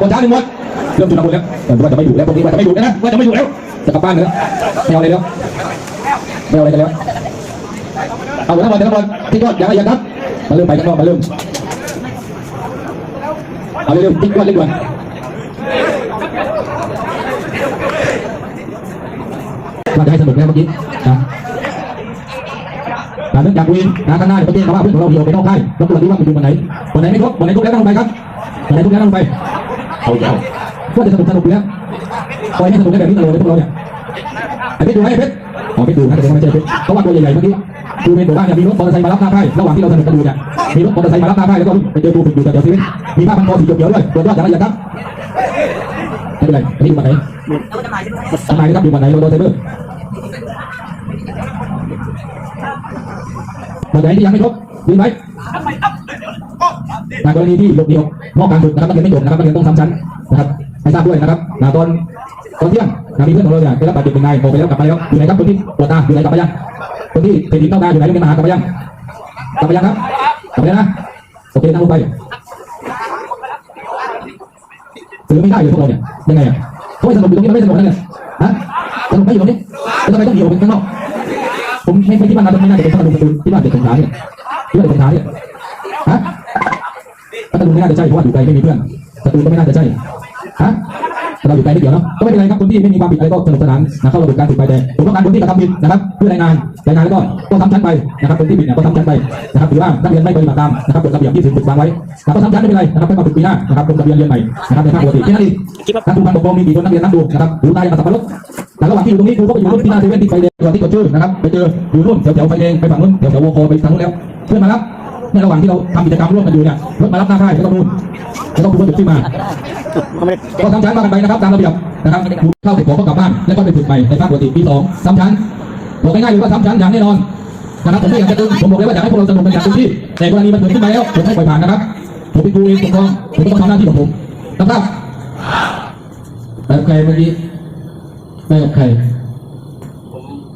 บอลช้าหนึ่งหมดเริ่มจุดระเบิดแล้วเออว่าจะไม่อยู่แล้วตรงนี้ว่าจะไม่อยู่แล้วนะว่าจะไม่อยู่แล้วจะกลับบ้านแล้วไม่เอาอะไรแล้วไม่เอาอะไรกันแล้วเอาหัวหน้าบอลแต่ละบอลที่ยอดอย่าอย่าครับมาเริ่มไปกันนอกมาเริ่มเอาเร็วๆทิ้งก้อนเล็กด่วนว่าจะให้สนุกแล้วเมื่อกี้นะเนื่องจากวีนนะข้างหน้าเนี่ยประเทศเขาว่าเพื่อนของเราเดียวไปนอกค่ายแล้วตัวนี้ว่ามันอยู่วันไหนวันไหนไม่ครบวันไหนทุกแล้วต้องไปครับวันไหนทุกแล้วต้องไป เอาเอาก็จะสนุกสนุกอยู่แล้วปล่อยให้สนุกได้แบบนี้ตลอดเลยพวกเราเนี่ยไอ้เพชรดูไหมไอ้เพชรอ๋อเพชรดูนะแต่ยังไม่ใช่เพชรเขาว่าตัวใหญ่ๆเมื่อกี้ดูเป็นตัวบ้านเนี่ยมีรถมอเตอร์ไซค์มารับหน้าค่ระหว่างที่เราสนุกกันอยู่เนี่ยมีรถมอเตอร์ไซค์มารับหน้าค่แล้วก็ไปเจอดูฝึกอยู่แต่เดี๋ยวชีวิตมีผ้าพันคอสีเขียวๆด้วยตัวยอดอย่างไรอย่างครับไม่เป็นไรอันนี้ดูวันไหนทำไมนะครับดูวันไหนเราโดนไซเบอร์วันไหนที่ยังไม่ครบยืนไว้ในกรณีที่หลบหนีออก นอกการฝึกนะครับนักเรียนไม่จบนะครับนักเรียนต้องซ้ำชั้นนะครับให้ทราบด้วยนะครับนะตอนตอนเที่ยงมีเพื่อนของเราเนี่ยได้รับบาดเจ็บเป็นนายออกไปแล้วกลับมาแล้วอยู่ไหนครับคนที่ปวดตาอยู่ไหนกลับมายังคนที่เป็นดินเข้าตาอยู่ไหนโรงเรียนมหากลับมายังกลับมายังครับกลับมาแล้วนะโอเคนั่งลงไปหรือไม่ได้เลยพวกเราเนี่ยยังไงอะเขาไม่สนุกอยู่ตรงนี้ไม่สนุกนั่นแหละฮะสนุกไม่อยู่ตรงนี้แล้วทำไมต้องเดี่ยวเป็นข้างนอกผมไม่ไม่ที่บ้านเราไม่น่าจะเป็นพัทลุงที่บ้านเด็กสงขาเนี่ยที่บ้านเด็กสงขาเนี่ยฮะ พัทลุงไม่น่าจะใช่เพราะว่าอยู่ไกลไม่มีเพื่อนสตูลก็ไม่น่าจะใช่ฮะเราอยู่ไกลไม่เกี่ยวเนาะก็ไม่เป็นไรครับคนที่ไม่มีความผิดอะไรก็สนุกสนานนะเข้าระบบการฝึกไปแต่ผมต้องการคนที่กระทำผิดนะครับเพื่อรายงานรายงานแล้วก็ก็ทำชั้นไปนะครับคนที่ผิดเนี่ยก็ทำชั้นไปนะครับหรือว่านักเรียนไม่ปฏิบัติตามนะครับกฎระเบียบที่ถูกวางไว้นะครับก็ทำชั้นไม่เป็นไรนะครับไปมาฝึกปีหน้านะครับลงทะเบียนเรียนใหม่นะครับในภาคปกติแค่นั้นเองนักดูการปกครองมีกี่คนนักเรียนนั่งดูนะครับหูตาอย่างกับสับปะรดแต่ระหว่างที่อยู่ตรงนี้ครูก็ไปอยู่รุ่นที่หน้าเซเว่นที่ไฟแดงก่อนที่กดชื่อนะครับไปเจออยู่รุ่นแถวๆไฟแดงไปฝั่งนู้นแถวๆวโคไปทางนู้นแล้วเพื่อนมารับ ในระหว่างที่เราทำกิจกรรมร่วมกันอยู่เนี่ยรถมารับหน้าค่ายก็ต้องนู่นก็ต้องพูดว่าจุดที่มาก็ทำชั้นมากันไปนะครับตามระเบียบนะครับเข้าเสร็จของก็กลับบ้านแล้วก็ไปฝึกใหม่ในภาคปกติปีสองซ้ำชั้นบอกง่ายๆเลยว่าซ้ำชั้นอย่างแน่นอนนะครับผมไม่อยากจะดึงผมบอกเลยว่าอยากให้พวกเราสนุกกันอย่างเต็มที่แต่กรณีมันเกิดขึ้นมาแล้วผมให้ปล่อยผ่านนะครับผมเป็นครูเองปกครองผมต้องทำหน้าที่ของผมนะครับแบบใครเมื่อกี้แบบใคร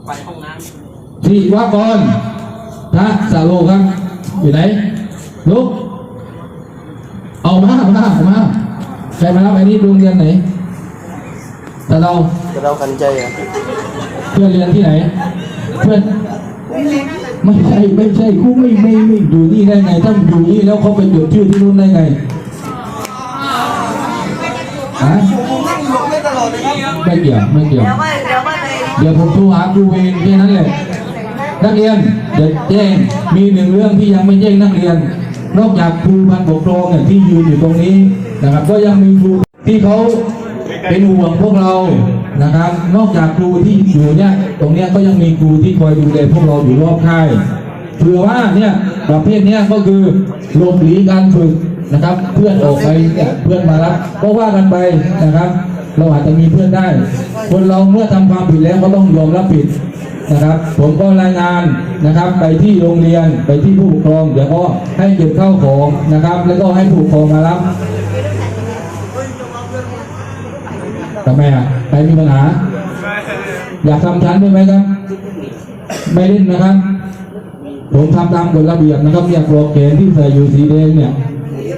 ไปห้องน้ำที่ว่ากรพระสาโลครับ อยู่ไหนลุกเอามาเอามาเอามาใครมารับไอ้นี่โรงเรียนไหนแต่เราจะเรากันใจอะเพื่อนเรียนที่ไหน เพื่อนไม่ใช่ไม่ใช่กูไม่ไม่ไม่อยู่นี่ได้ไงถ้าอยู่นี่แล้วเขาไปจดชื่อที่นู่นได้ไงฮะนั่งหลบได้ตลอดเลยครับไม่เกี่ยวไม่เกี่ยวเดี๋ยวก็เดี๋ยวก็เลยเดี๋ยวผมโทรหาครูเวรแค่นั้นแหละ นักเรียนเดี๋ยวแจ้งมีหนึ่งเรื่องที่ยังไม่แจ้งนักเรียน นอกจากครูพันปกครองเนี่ยที่ยืนอยู่ตรงนี้นะครับ ก็ยังมีครูที่เขาเป็นห่วงพวกเรานะครับ นอกจากครูที่อยู่เนี่ยตรงเนี้ยก็ยังมีครูที่คอยดูแลพวกเราอยู่รอบค่ายเผื่อว่าเนี่ยประเภทเนี้ยก็คือหลบหลีการฝึกนะครับ เพื่อนออกไปเนี่ยเพื่อนมารับก็ว่ากันไปนะครับ เราอาจจะมีเพื่อนได้ คนเราเมื่อทำความผิดแล้วก็ต้องยอมรับผิด นะครับ ผมก็รายงานนะครับ ไปที่โรงเรียนไปที่ผู้ปกครองเดี๋ยวก็ให้เก็บข้าวของนะครับ แล้วก็ให้ผู้ปกครองมารับทำไมอะใครมีปัญหา อยากทำชั้นได้ไหมครับ ไม่เล่นนะครับ ผมทำตามกฎระเบียบนะครับเนี่ยปลอกแขนที่ใส่อยู่สีแดงเนี่ย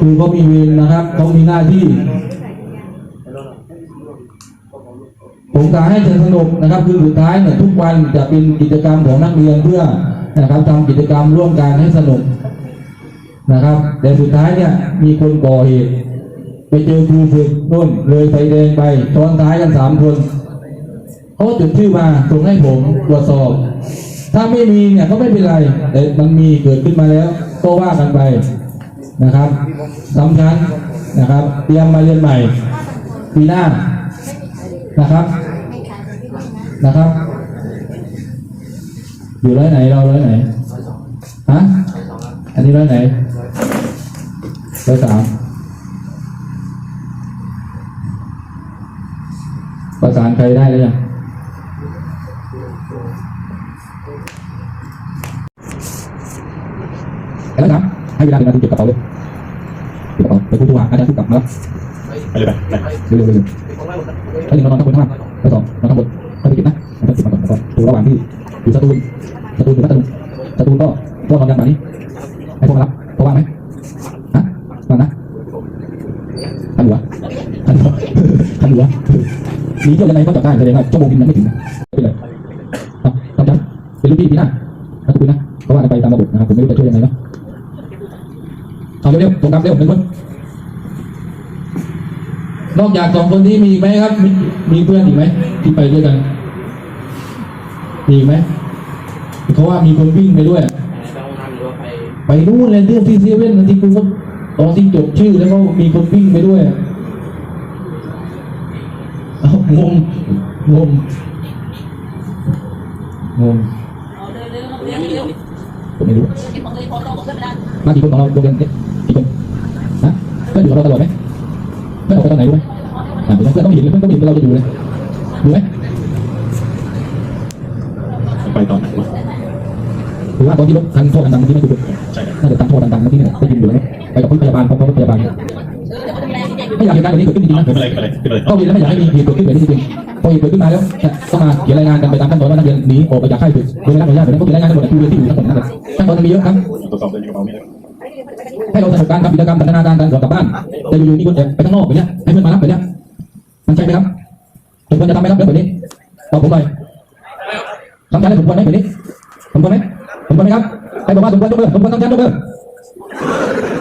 คือเขามีเวรนะครับเขามีหน้าที่ ผมกาให้สนุกนะครับ คือสุดท้ายเนี่ยทุกวันจะเป็นกิจกรรมของนักเรียนเพื่อนะครับทำกิจกรรมร่วมกันให้สนุกนะครับ แต่สุดท้ายเนี่ยมีคนก่อเหตุไปเจอครูฝึกนู่นเลยไฟแดงไปซ้อนท้ายกันสามคนเขาจดชื่อมาส่งให้ผมตรวจสอบ ถ้าไม่มีเนี่ยก็ไม่เป็นไรแต่มันมีเกิดขึ้นมาแล้ว ก็ว่ากันไปนะครับสำคัญนะครับ เตรียมมาเรียนใหม่ปีหน้า นะครับ นะครับ อยู่ร้อยไหนเราร้อยไหนฮะอันนี้ร้อยไหนร้อยสามประสานใครได้แล้วยังแล้วนะให้เวลาเป็นนาทีเก็บกระเป๋าเลยเก็บกระเป๋าไปพูดทุกวันอาจารย์พูดกลับมาแล้วไปเลยไปไปเร็วๆเร็วๆถ้า หนึ่งเรานอนข้างบนข้างล่างแล้วสองนอนข้างบนค่อยไปเก็บนะแล้วก็เก็บมาก่อนแล้วก็ดูระหว่างที่อยู่สตูลสตูลอยู่พัทลุงสตูลก็ก็นอนกันแบบนี้ให้พวกมารับพอว่างไหมฮะว่างนะทันหัวทันหัวทันหัวหนีเที่ยวยังไงก็จับได้แสดงว่าชั่วโมงบินยังไม่ถึงเป็นไรครับทำจังเป็นลูกพี่ปีหน้านะทุกคนนะเพราะว่าไปตามระบบนะครับผมไม่รู้จะช่วยยังไงเนาะเอาเร็วๆตรงกลางเร็วหนึ่งคน นอกจากสองคนนี้มีไหมครับมีมีเพื่อนอีกไหมที่ไปด้วยกัน มีไหมเขาว่ามีคนวิ่งไปด้วย ไปห้องน้ำหรือว่าไปไปนู่นเลยเรื่องที่เซเว่นที่กูตอนที่จดชื่อแล้วก็มีคนวิ่งไปด้วยเอางงงงงงไม่รู้มากี่คนของเราโรงเรียนเนี่ยกี่คนนะเพื่อนอยู่กับเราตลอดไหม เพื่อนออกไปตอนไหนรู้ไหมอ่าเพื่อนต้องเห็นเพื่อนต้องเห็นเราจะอยู่เลยดูไหมไปตอนไหนวะหรือว่าตอนที่รถทันโทษดังๆเมื่อกี้ไม่ถูกใช่ครับน่าจะทันโทษดังๆเมื่อกี้เนี่ยได้ยินอยู่แล้วไปกับพยาบาลพร้อมกับพยาบาลไม่อยากเหตุการณ์แบบนี้เกิดขึ้นจริงๆนะไม่เป็นไรไม่เป็นไรไม่เป็นไรก็เรียนแล้วไม่อยากให้มีเหตุเกิดขึ้นแบบนี้จริงๆพอเหตุเกิดขึ้นมาแล้วเนี่ยต้องมาเขียนรายงานกันไปตามขั้นตอนว่านักเรียนหนีออกไปจากค่ายฝึกโดยไม่รับอนุญาตแบบนั้นก็เขียนรายงานทั้งหมดในครูเรียนที่อยู่ทั้งหมดนั่นแหละขั้นตอนมันมีเยอะครับตรวจสอบเลยอยู่กับเราไม่ได้ ให้เราสนุกการทำกิจกรรมสันทนาการกันก่อนกลับบ้านแต่อยู่ๆมีคนแอบไปข้างนอกแบบเนี้ยให้เพื่อนมารับแบบเนี้ยมันใช่ไหมครับสมควรจะทำไหมครับเรื่องแบบนี้ตอบผมหน่อยทำใจได้สมควรไหมแบบนี้สมควรไหมสมควรไหมครับใครบอกว่าสมควรยกมือสมควรทำใจยกมือ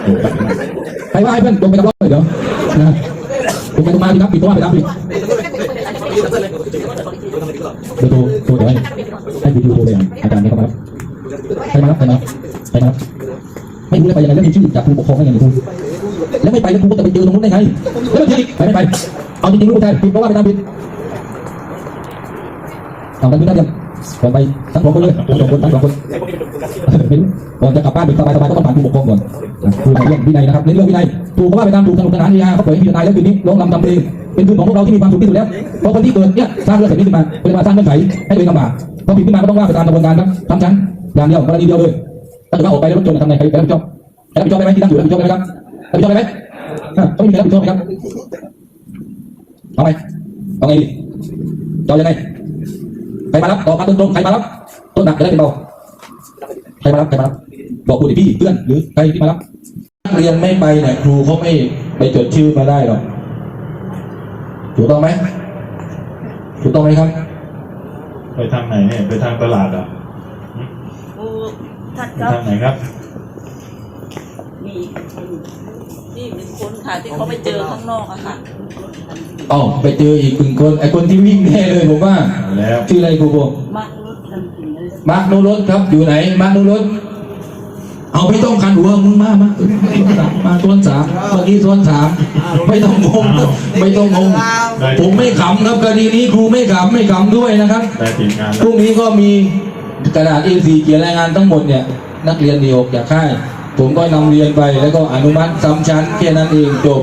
โอ้ตัดใครว่าให้เพื่อนลงไปกับรถเลยเดี๋ยวนะลงไปลงมาดีครับปิดตัวไปตามปิดดี๋ยวโทรโทรเดี๋ยวให้ให้วิดีโอเลยอาจารย์ไม่เข้ามารับใครมารับใครมาใครมารับ รู้เลยไปยังไงแล้วมีชื่อจากครูปกครองได้ไงครูแล้วไม่ไปแล้วครูก็จะไปเจอตรงนู้นได้ไงแล้วไม่ไปไม่ไปเอาจริงๆลูกชายผิดเพราะว่าไปตามผิดเอากันด้วยนะเดี๋ยวก่อนไปทั้งสองคนเลยทั้งสองคนทั้งสองคนไม่รู้ก่อนจะกลับบ้านเป็นสบายๆก็ต้องผ่านครูปกครองก่อนครูมาเรื่องวินัยนะครับในเรื่องวินัยครูเขาว่าไปตามถูกสนุกสนานดีฮะเขาปล่อยให้พี่นายแล้วคืนนี้ร้องรำทำเพลงเป็นคืนของพวกเราที่มีความสุขที่สุดแล้วเพราะคนที่เกิดเนี่ยสร้างเรื่องแบบนี้ขึ้นมาเป็นมาสร้างเงื่อนไขให้ตัวเองลำบากพอผิดขึ้นมาก็ต้องว่าไปตามกระบวนการครับทำชั้นอย่างเดียวกรณีเดียวเลยถ้าเกิดว่าออกไปแล้วรถชนทำไงใครรับผิดชอบ รรับผิดชอบได้ไหมที่ตั้งอยู่รับผิดชอบได้ไหมครับรับผิดชอบได้ไหมอะต้องมีใครรับผิดชอบไหมครับเอาไหมเอาไงดีจะเอายังไงใครมารับตอบมาตรงๆใครมารับต้นหนักจะได้เป็นเบาใครมารับใครมารับบอกคุณดิพี่เพื่อนหรือใครที่มารับนักเรียนไม่ไปเนี่ยครูเขาไม่ไปจดชื่อมาได้หรอกถูกต้องไหมถูกต้องไหมครับ ไปทางไหนเนี่ยไปทางตลาดเหรอะโอ้ทัดไปครับทางไหนครับ มีนี่หนึ่งคนค่ะที่เขาไปเจอข้างนอกอะค่ะ อ๋อไปเจออีกหนึ่งคนไอ้คนที่วิ่งแน่เลยผมว่าแล้วชื่ออะไรครูโบมากรถทันทีเลยมาร์คโนรสครับอยู่ไหน มาร์คโนรสเอาไม่ต้องคันหัวมึงมามามาส่วนสามเมื่อกี้ส่วนสามไม่ต้องงงไม่ต้องงงได้ผมไม่ขำครับคดีนี้ครูไม่ขำไม่ขำด้วยนะครับได้ทีมงานพแล้วรุ่งนี้ก็มีกระดาษ A4 เขียนรายงานทั้งหมดเนี่ย นักเรียนดีออกจากค่าย ผมก็นำเรียนไปแล้วก็อนุมัติซ้ำชั้นแค่นั้นเองจบ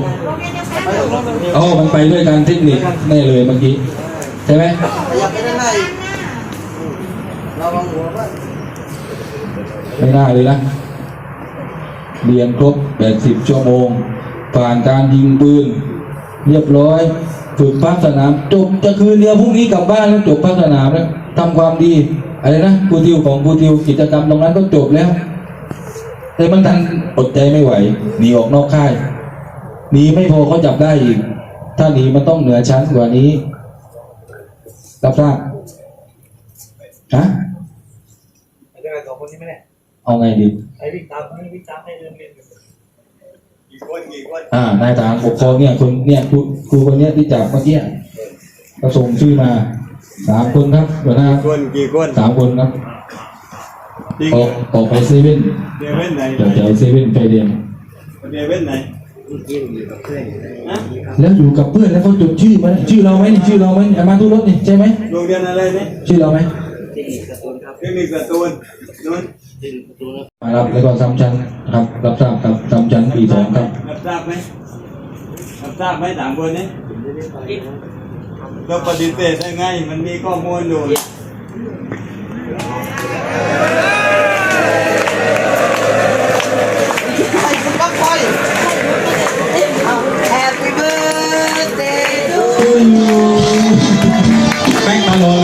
อ๋อมันไปด้วยกันเทคนิคแน่เลยเมื่อกี้ใช่ไหมไปด้านในระวังหัวว่าไม่ได้เลยนะเรียนครบ80ชั่วโมง ผ่านการยิงปืน เรียบร้อย ฝึกภาคสนามจบจะคืนเดียวพรุ่งนี้กลับบ้านแล้วจบภาคสนามแล้วทำความดีอะไรนะครูทิวของครูทิวกิจกรรมตรงนั้นก็จบแล้ว แต่มันทันอดใจไม่ไหวหนีออกนอกค่ายหนีไม่พอเขาจับได้อีก ถ้าหนีมันต้องเหนือชั้นกว่านี้รับทราบฮะยังไงสองคนนี้ไม่ได้เอาไงดีไอ้วิ่งตามนี่วิ่งตามให้เริ่มเล่นกันกี่คนกี่คนอ่านายทหารปกครองเนี่ยคนเนี่ยครูครูคนเนี้ยที่จับเมื่อกี้ก็ส่งชื่อมาสามคนครับหัวหน้าคนกี่คนสามคนครับ จริงออกออกไปเซเว่นเดวินไหนเดี๋ยวจะเอาเซเว่นไปเรียนเดวินไหนกินอยู่กับเพื่อนนะแล้วอยู่กับเพื่อนแล้วเขาจดชื่อมาชื่อเราไหมนี่ชื่อเราไหมเอามาทุกรถนี่ใช่ไหมโรงเรียนอะไรเนี่ยชื่อเราไหมเทคนิคการ์ตูนนู้นมารับแล้วก็ซ้ำชั้นครับรับทราบครับซ้ำชั้นปีสองครับรับทราบไหมรับทราบไหมสามคนนี้เราปฏิเสธได้ไงมันมีข้อมูลอยู่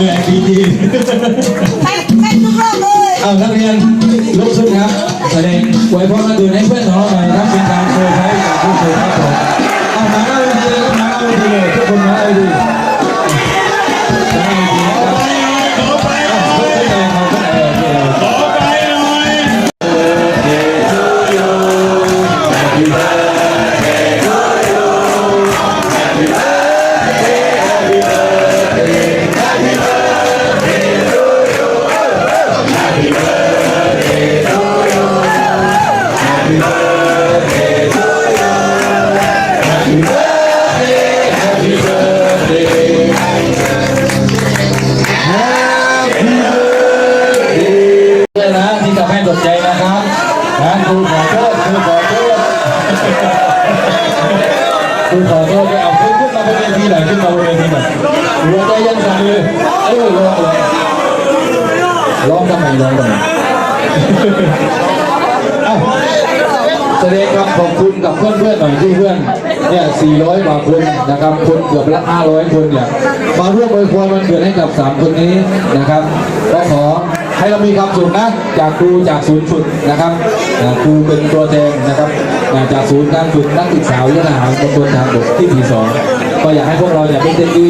เลยดีดีแม่แม่ทุกรอบเลยเอานักเรียนลุกขึ้นครับ แสดงไว้พรวันเกิดให้เพื่อนของเราหน่อยครับเป็นการ ครูขอโทษด้วยเอาขึ้นขึ้นมาบนเวทีหน่อยขึ้นมาบนเวทีหน่อยหัวใจยังสั่นเลยเออร้องเลยร้องทำไมร้องทำไมเอ้าแสดงความขอบคุณกับเพื่อนๆหน่อยที่เพื่อนเนี่ย 400 กว่าคนนะครับ คนเกือบละ500 คนเนี่ย มาร่วมอวยพรวันเกิดให้กับ 3 คนนี้นะครับ ก็ขอ ให้เรามีความสุขนะ จากครูจากศูนย์ฝึกนะครับครูเป็นตัวแทนนะครับจากศูนย์การฝึกนักศึกษาวิทยาทหารบนบนทางบกที่ที่สองก็อยากให้พวกเราเนี่ยเป็นเด็กดี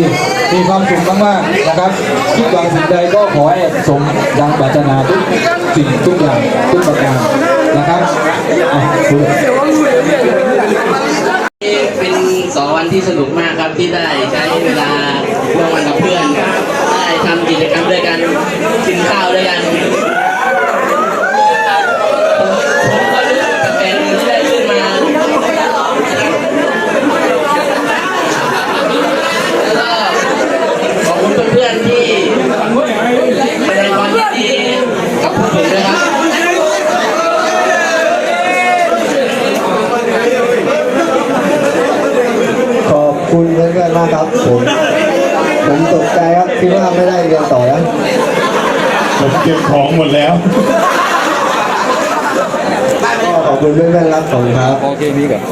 มีความสุขมากๆนะครับคิดหวังสิ่งใดก็ขอให้สมดังปรารถนาทุกสิ่งทุกอย่างทุกประการนะครับเป็นสองวันที่สนุกมากครับที่ได้ใช้ ก็บของหมดแล้ว ก็ขอบคุณเพื่อนๆครับขอบคุณครับ โอเคนี้ก่อน